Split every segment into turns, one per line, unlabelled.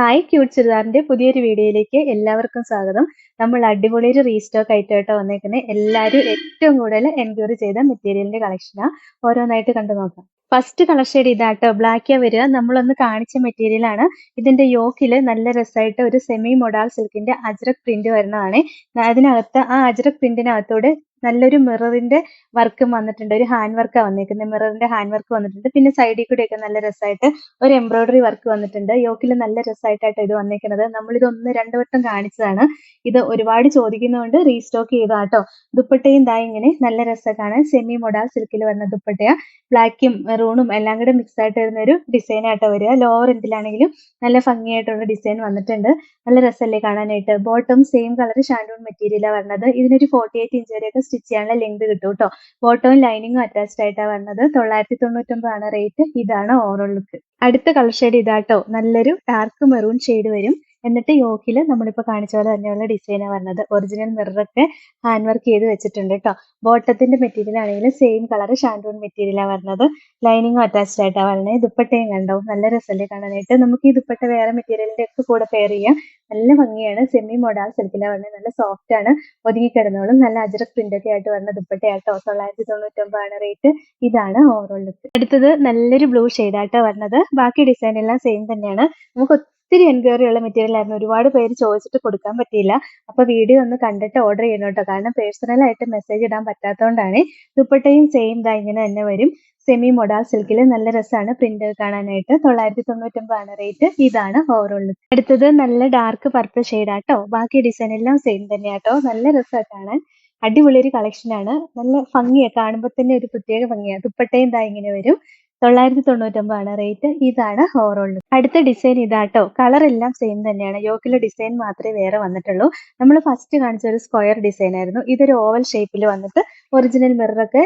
Hi cute ചുരിദാറിന്റെ പുതിയൊരു വീഡിയോയിലേക്ക് എല്ലാവർക്കും സ്വാഗതം. നമ്മൾ അടിപൊളി ഒരു റീസ്റ്റോക്ക് ആയിട്ട് കേട്ടോ വന്നേക്കുന്നത് എല്ലാവരും ഏറ്റവും കൂടുതൽ എൻക്വയറി ചെയ്ത മെറ്റീരിയലിന്റെ കളക്ഷനാണ് ഓരോന്നായിട്ട് കണ്ടു നോക്കാം. ഫസ്റ്റ് കളർ ഇതാട്ടോ ബ്ലാക്കിയാ വരിക. നമ്മളൊന്ന് കാണിച്ച മെറ്റീരിയൽ ആണ്. ഇതിന്റെ യോക്കിൽ നല്ല രസമായിട്ട് ഒരു സെമി മൊഡാൾ സിൽക്കിന്റെ അജ്രക് പ്രിന്റ് വരുന്നതാണ്. അതിനകത്ത് ആ അജ്രക് പ്രിന്റിനകത്തൂടെ നല്ലൊരു മിററിന്റെ വർക്കും വന്നിട്ടുണ്ട്. ഒരു ഹാൻഡ് വർക്കാണ് വന്നിരിക്കുന്നത് മിററിന്റെ ഹാൻഡ് വർക്ക് വന്നിട്ടുണ്ട്. പിന്നെ സൈഡിൽ കൂടെ ഒക്കെ നല്ല രസമായിട്ട് ഒരു എംബ്രോയിഡറി വർക്ക് വന്നിട്ടുണ്ട്. യോക്കിൽ നല്ല രസമായിട്ടാണ് ഇത് വന്നിരിക്കുന്നത് നമ്മൾ ഇത് ഒന്ന് രണ്ടു വട്ടം കാണിച്ചതാണ്. ഇത് ഒരുപാട് ചോദിക്കുന്നതുകൊണ്ട് റീസ്റ്റോക്ക് ചെയ്താട്ടോ. ദുപ്പട്ടയും ദാ ഇങ്ങനെ നല്ല രസം കാണാൻ. സെമി മൊഡാ സിൽക്കിൽ വരുന്ന ദുപ്പട്ടയാ. ബ്ലാക്കും മെറൂണും എല്ലാം കൂടെ മിക്സ് ആയിട്ട് വരുന്ന ഒരു ഡിസൈൻ ആട്ടോ വരിക. ലോവർ എന്തിലാണെങ്കിലും നല്ല ഭംഗിയായിട്ടുള്ള ഡിസൈൻ വന്നിട്ടുണ്ട്. നല്ല രസമല്ലേ കാണാനായിട്ട്. ബോട്ടം സെയിം കളർ ഷാൻഡൂൺ മെറ്റീരിയലാണ് വരുന്നത് ഇതിനൊരു ഫോർട്ടി എയ്റ്റ് ഇഞ്ച് വരെയൊക്കെ സ്റ്റിച്ച് ചെയ്യാനുള്ള ലെങ്ത് കിട്ടും കേട്ടോ ബോട്ടവും ലൈനിങ്ങും അറ്റാച്ച്ഡ് ആയിട്ടാണ് വരുന്നത് തൊള്ളായിരത്തി തൊണ്ണൂറ്റൊമ്പതാണ് റേറ്റ് ഇതാണ് ഓവറോൾ ലുക്ക് അടുത്ത കളർ ഷെയ്ഡ് ഇതാട്ടോ നല്ലൊരു ഡാർക്ക് മെറൂൺ ഷെയ്ഡ് വരും. എന്നിട്ട് യോക്കിൽ നമ്മളിപ്പോൾ കാണിച്ച പോലെ തന്നെയുള്ള ഡിസൈനാണ് വരുന്നത് ഒറിജിനൽ മിററൊക്കെ ഹാൻഡ് വർക്ക് ചെയ്ത് വെച്ചിട്ടുണ്ട് കേട്ടോ ബോട്ടത്തിന്റെ മെറ്റീരിയൽ ആണെങ്കിലും സെയിം കളർ ഷാൻഡൂൺ മെറ്റീരിയലാണ് വരുന്നത് ലൈനിങ്ങും അറ്റാച്ച്ഡ് ആയിട്ടാണ് വരുന്നത് ദുപ്പട്ടയും കണ്ടോ? നല്ല രസമല്ലേ കാണാനായിട്ട്. നമുക്ക് ഈ ദുപ്പട്ട വേറെ മെറ്റീരിയലിന്റെ ഒക്കെ കൂടെ പെയർ ചെയ്യാം. നല്ല ഭംഗിയാണ്. സെമി മോഡാൾ സിൽക്കിലാണ് വരുന്നത് നല്ല സോഫ്റ്റ് ആണ്. ഒതുങ്ങി കിടന്നോളും. നല്ല അജറക് പ്രിന്റ് ഒക്കെ ആയിട്ട് വരുന്ന ദുപ്പട്ടയാട്ടോ തൊള്ളായിരത്തി തൊണ്ണൂറ്റൊമ്പതാണ് റേറ്റ് ഇതാണ് ഓവറോൾ ലുക്ക് അടുത്തത് നല്ലൊരു ബ്ലൂ ഷെയ്ഡാട്ടോ വരുന്നത് ബാക്കി ഡിസൈൻ എല്ലാം സെയിം തന്നെയാണ്. നമുക്ക് ഒത്തിരി എൻക്വയറി ഉള്ള മെറ്റീരിയൽ ആയിരുന്നു. ഒരുപാട് പേര് ചോദിച്ചിട്ട് കൊടുക്കാൻ പറ്റിയില്ല. അപ്പൊ വീഡിയോ ഒന്ന് കണ്ടിട്ട് ഓർഡർ ചെയ്യണം കേട്ടോ. കാരണം പേഴ്സണൽ ആയിട്ട് മെസ്സേജ് ഇടാൻ പറ്റാത്തതുകൊണ്ടാണ് ദുപ്പട്ടയും സെയിം ദാ ഇങ്ങനെ തന്നെ വരും. സെമി മൊഡാൾ സിൽക്കിൽ നല്ല രസമാണ് പ്രിന്റ് കാണാനായിട്ട്. തൊള്ളായിരത്തി തൊണ്ണൂറ്റൊമ്പതാണ് റേറ്റ് ഇതാണ് ലുക്ക് അടുത്തത് നല്ല ഡാർക്ക് പർപ്പിൾ ഷെയ്ഡാട്ടോ ബാക്കി ഡിസൈൻ എല്ലാം സെയിം തന്നെയാട്ടോ നല്ല രസമാണ് കാണാൻ. അടിപൊളി ഒരു കളക്ഷനാണ് നല്ല ഭംഗിയാണ് കാണുമ്പോൾ തന്നെ ഒരു പ്രത്യേക ഭംഗിയാണ് ദുപ്പട്ടയും ഇതാ ഇങ്ങനെ വരും. തൊള്ളായിരത്തി തൊണ്ണൂറ്റൊമ്പതാണ് റേറ്റ് ഇതാണ് ഓവറോൾ അടുത്ത ഡിസൈൻ ഇതാട്ടോ. കളർ എല്ലാം സെയിം തന്നെയാണ്. യോക്കിലെ ഡിസൈൻ മാത്രമേ വേറെ വന്നിട്ടുള്ളൂ. നമ്മൾ ഫസ്റ്റ് കാണിച്ച ഒരു സ്ക്വയർ ഡിസൈൻ ആയിരുന്നു. ഇതൊരു ഓവൽ ഷേപ്പിൽ വന്നിട്ട് ഒറിജിനൽ മിററൊക്കെ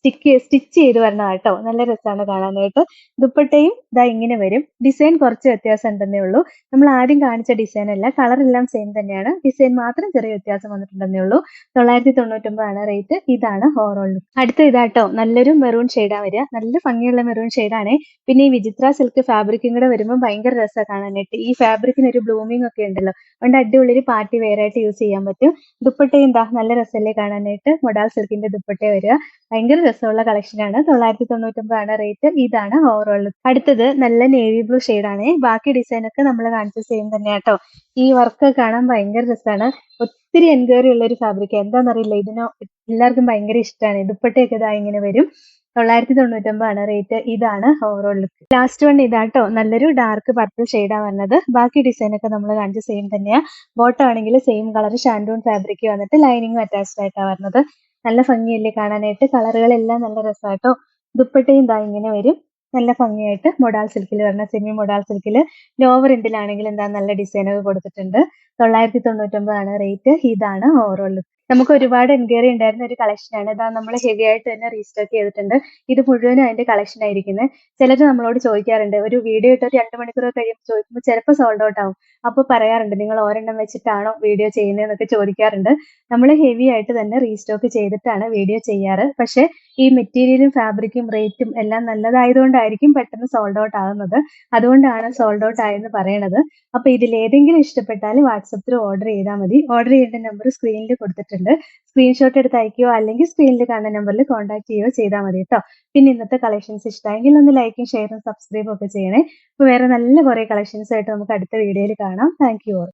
സ്റ്റിക്ക് സ്റ്റിച്ച് ചെയ്ത് വരണം കേട്ടോ. നല്ല രസമാണ് കാണാനായിട്ട്. ദുപ്പട്ടയും ഇതാ ഇങ്ങനെ വരും. ഡിസൈൻ കുറച്ച് വ്യത്യാസം ഉണ്ടെന്നേ ഉള്ളൂ. നമ്മൾ ആദ്യം കാണിച്ച ഡിസൈൻ അല്ല കളർ എല്ലാം സെയിം തന്നെയാണ്. ഡിസൈൻ മാത്രം ചെറിയ വ്യത്യാസം വന്നിട്ടുണ്ടെന്നേ ഉള്ളൂ. തൊള്ളായിരത്തി തൊണ്ണൂറ്റൊമ്പതാണ് റേറ്റ് ഇതാണ് ഹോറോൾ അടുത്ത ഇതാട്ടോ നല്ലൊരു മെറൂൺ ഷെയ്ഡാ വരിക. നല്ല ഭംഗിയുള്ള മെറൂൺ ഷെയ്ഡാണ് പിന്നെ ഈ വിചിത്ര സിൽക്ക് ഫാബ്രിക്കും കൂടെ വരുമ്പോൾ ഭയങ്കര രസമാണ് കാണാനായിട്ട്. ഈ ഫാബ്രിക്കിന് ഒരു ബ്ലൂമിംഗ് ഒക്കെ ഉണ്ടല്ലോ. അതുകൊണ്ട് അടിപൊളി ഒരു പാർട്ടി വെയർ ആയിട്ട് യൂസ് ചെയ്യാൻ പറ്റും. ദുപ്പട്ടയും എന്താ നല്ല രസമല്ലേ കാണാനായിട്ട്. മൊഡാൾ സിൽക്കിന്റെ ദുപ്പട്ട വരിക. ഭയങ്കര രസമുള്ള കളക്ഷനാണ് തൊള്ളായിരത്തി തൊണ്ണൂറ്റൊമ്പതാണ് റേറ്റ് ഇതാണ് ഓവറോൾ അടുത്തത് നല്ല നേവി ബ്ലൂ ആണ്. ബാക്കി ഡിസൈൻ ഒക്കെ നമ്മൾ കാണിച്ച സെയിം തന്നെ കേട്ടോ ഈ വർക്ക് കാണാൻ ഭയങ്കര രസമാണ് ഒത്തിരി എൻക്വയറി ഉള്ള ഒരു ഫാബ്രിക് എന്താണെന്നറിയില്ല ഇതിന് എല്ലാവർക്കും ഭയങ്കര ഇഷ്ടമാണ് ദുപ്പട്ടയൊക്കെ ഇതാ ഇങ്ങനെ വരും. തൊള്ളായിരത്തി തൊണ്ണൂറ്റൊമ്പതാണ് റേറ്റ് ഇതാണ് ഓവറോൾ ലുക്ക് ലാസ്റ്റ് വൺ ഇതാട്ടോ. നല്ലൊരു ഡാർക്ക് പർപ്പിൾ ഷെയ്ഡാണ് വന്നത്. ബാക്കി ഡിസൈൻ ഒക്കെ നമ്മൾ കാണിച്ച സെയിം തന്നെയാണ് ബോട്ടം ആണെങ്കിൽ സെയിം കളർ ഷാൻഡൂൺ ഫാബ്രിക് വന്നിട്ട് ലൈനിങ് അറ്റാച്ച്ഡ് ആയിട്ടാണ് വരുന്നത് നല്ല ഭംഗിയല്ലേ കാണാനായിട്ട്? കളറുകളെല്ലാം നല്ല രസമായിട്ടോ ദുപ്പട്ടയും ഇതാ ഇങ്ങനെ വരും. നല്ല ഭംഗിയായിട്ട് മൊഡാൾ സിൽക്കിൽ വരണം. സെമി മൊഡാൾ സിൽക്കിൽ. ലോവർ എൻഡിലാണെങ്കിൽ എന്താ നല്ല ഡിസൈനൊക്കെ കൊടുത്തിട്ടുണ്ട്. തൊള്ളായിരത്തി തൊണ്ണൂറ്റൊമ്പതാണ് റേറ്റ്. ഇതാണ് ഓവറോൾ ലുക്ക് നമുക്ക് ഒരുപാട് എൻക്വയറി ഉണ്ടായിരുന്ന ഒരു കളക്ഷൻ ആണ്. ഇതാ നമ്മൾ ഹെവി ആയിട്ട് തന്നെ റീസ്റ്റോക്ക് ചെയ്തിട്ടുണ്ട്. ഇത് മുഴുവനും അതിന്റെ കളക്ഷൻ ആയിരിക്കുന്നത് ചിലർ നമ്മളോട് ചോദിക്കാറുണ്ട്. ഒരു വീഡിയോ ഇട്ട് ഒരു രണ്ട് മണിക്കൂർ കഴിയുമ്പോൾ ചോദിക്കുമ്പോൾ ചിലപ്പോൾ സോൾഡ് ഔട്ട് ആവും. അപ്പോൾ പറയാറുണ്ട് നിങ്ങൾ ഒരെണ്ണം വെച്ചിട്ടാണോ വീഡിയോ ചെയ്യുന്നത് എന്നൊക്കെ ചോദിക്കാറുണ്ട്. നമ്മൾ ഹെവി ആയിട്ട് തന്നെ റീസ്റ്റോക്ക് ചെയ്തിട്ടാണ് വീഡിയോ ചെയ്യാറ്. പക്ഷേ ഈ മെറ്റീരിയലും ഫാബ്രിക്കും റേറ്റും എല്ലാം നല്ലതായതുകൊണ്ടായിരിക്കും പെട്ടെന്ന് സോൾഡ് ഔട്ട് ആകുന്നത് അതുകൊണ്ടാണ് സോൾഡ് ഔട്ട് ആയെന്ന് പറയണത്. അപ്പൊ ഇതിൽ ഏതെങ്കിലും ഇഷ്ടപ്പെട്ടാൽ വാട്സപ്പിൽ ഓർഡർ ചെയ്താൽ മതി. ഓർഡർ ചെയ്യേണ്ട നമ്പർ സ്ക്രീനിൽ കൊടുത്തിട്ടുണ്ട്. സ്ക്രീൻഷോട്ട് എടുത്ത് അയക്കുകയോ അല്ലെങ്കിൽ സ്ക്രീനിൽ കാണുന്ന നമ്പറിൽ കോൺടാക്ട് ചെയ്യുകയോ ചെയ്താൽ മതി കേട്ടോ പിന്നെ ഇന്നത്തെ കളക്ഷൻസ് ഇഷ്ടമെങ്കിൽ ഒന്ന് ലൈക്കും ഷെയറും സബ്സ്ക്രൈബും ഒക്കെ ചെയ്യണേ. അപ്പൊ വേറെ നല്ല കുറെ കളക്ഷൻസ് ആയിട്ട് നമുക്ക് അടുത്ത വീഡിയോയിൽ കാണാം. Thank you